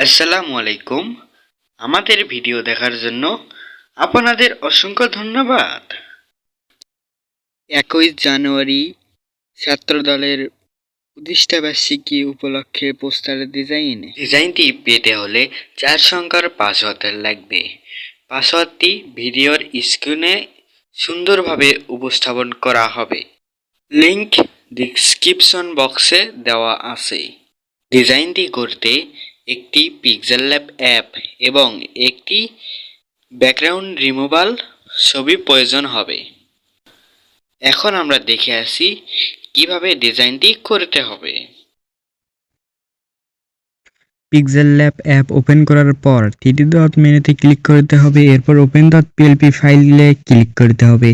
আসসালামু আলাইকুম। আমাদের ভিডিও দেখার জন্য আপনাদের অসংখ্য ধন্যবাদ। একই জানুয়ারি ছাত্রদলের প্রতিষ্ঠা বার্ষিকী উপলক্ষে পোস্টারের ডিজাইন। ডিজাইনটি পেতে হলে চার সংখ্যার পাসওয়ার্ড লাগবে। পাসওয়ার্ডটি ভিডিওর স্ক্রিনে সুন্দরভাবে উপস্থাপন করা হবে। লিংক ডিসক্রিপশন বক্সে দেওয়া আছে। ডিজাইনটি করতে একটি পিক্সেল ল্যাব অ্যাপ এবং একটি ব্যাকগ্রাউন্ড রিমুভাল ছবি প্রয়োজন হবে। এখন আমরা দেখে আসি কীভাবে ডিজাইনটি করতে হবে। পিক্সেল ল্যাব অ্যাপ ওপেন করার পর থ্রিডি ডট মেনুতে ক্লিক করতে হবে, এরপর ওপেন ডট পিএলপি ফাইলে ক্লিক করতে হবে।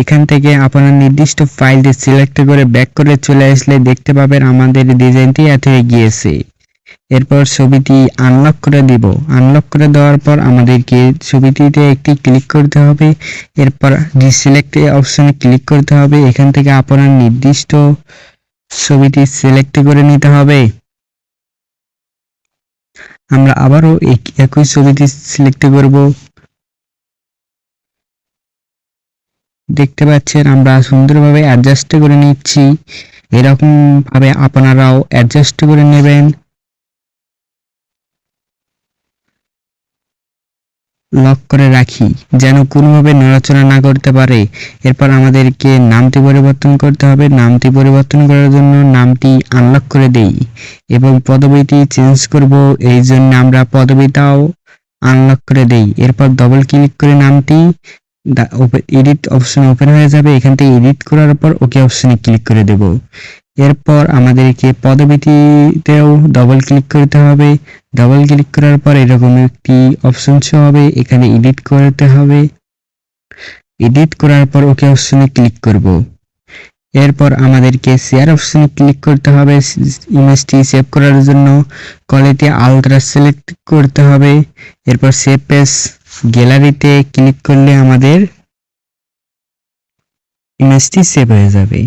এখান থেকে আপনার নির্দিষ্ট ফাইলটি সিলেক্ট করে ব্যাক করে চলে আসলে দেখতে পাবেন আমাদের ডিজাইনটি এত হয়ে গিয়েছে। এরপর ছবিটি আনলক করে দিব। আনলক করে দেওয়ার পর আমাদেরকে ছবিটিতে একটি ক্লিক করতে হবে। এরপর ডিসিলেক্ট অপশনে ক্লিক করতে হবে। এখান থেকে আপনার নির্দিষ্ট ছবিটি সিলেক্ট করে নিতে হবে। আমরা আবারও এক- একই ছবিটি সিলেক্ট করব। দেখতে পাচ্ছেন, আমরা সুন্দরভাবে অ্যাডজাস্ট করে নিচ্ছি। এরকম ভাবে আপনারাও অ্যাডজাস্ট করে নেবেন। লক করে রাখি, যেন কোনোভাবে নড়াচড়া না করতে পারে। এরপর আমাদেরকে নামটি পরিবর্তন করতে হবে। নামটি পরিবর্তন করার জন্য নামটি আনলক করে দেই এবং পদবিটি চেঞ্জ করব। এই জন্য আমরা পদবিটাও আনলক করে দেই। এরপর ডবল ক্লিক করে নামটি এডিট অপশন ওপেন হয়ে যাবে। এখান থেকে এডিট করার পর ওকে অপশনে ক্লিক করে দেব। এরপর আমাদেরকে পদবিটিতেও ডবল ক্লিক করতে হবে। ডাবল ক্লিক করার পর এরকম একটি অপশন শো হবে, এখানে এডিট করতে হবে। এডিট করার পর ওকে অপশনে ক্লিক করব। এরপর আমাদেরকে শেয়ার অপশনে ক্লিক করতে হবে ইমেজটি সেভ করার জন্য। কোয়ালিটি আলট্রা সিলেক্ট করতে হবে। এরপর সেভ পেজ গ্যালারিতে ক্লিক করলে আমাদের ইমেজটি সেভ হয়ে যাবে।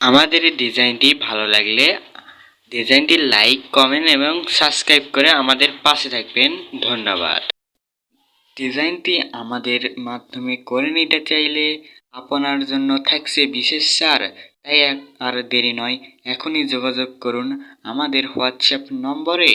আমাদের এই ডিজাইনটি ভালো লাগলে ডিজাইনটি লাইক, কমেন্ট এবং সাবস্ক্রাইব করে আমাদের পাশে থাকবেন। ধন্যবাদ। ডিজাইনটি আমাদের মাধ্যমে করে নিতে চাইলে আপনার জন্য থাকছে বিশেষ সার, তাই আর দেরি নয়, এখনই যোগাযোগ করুন আমাদের হোয়াটসঅ্যাপ নম্বরে।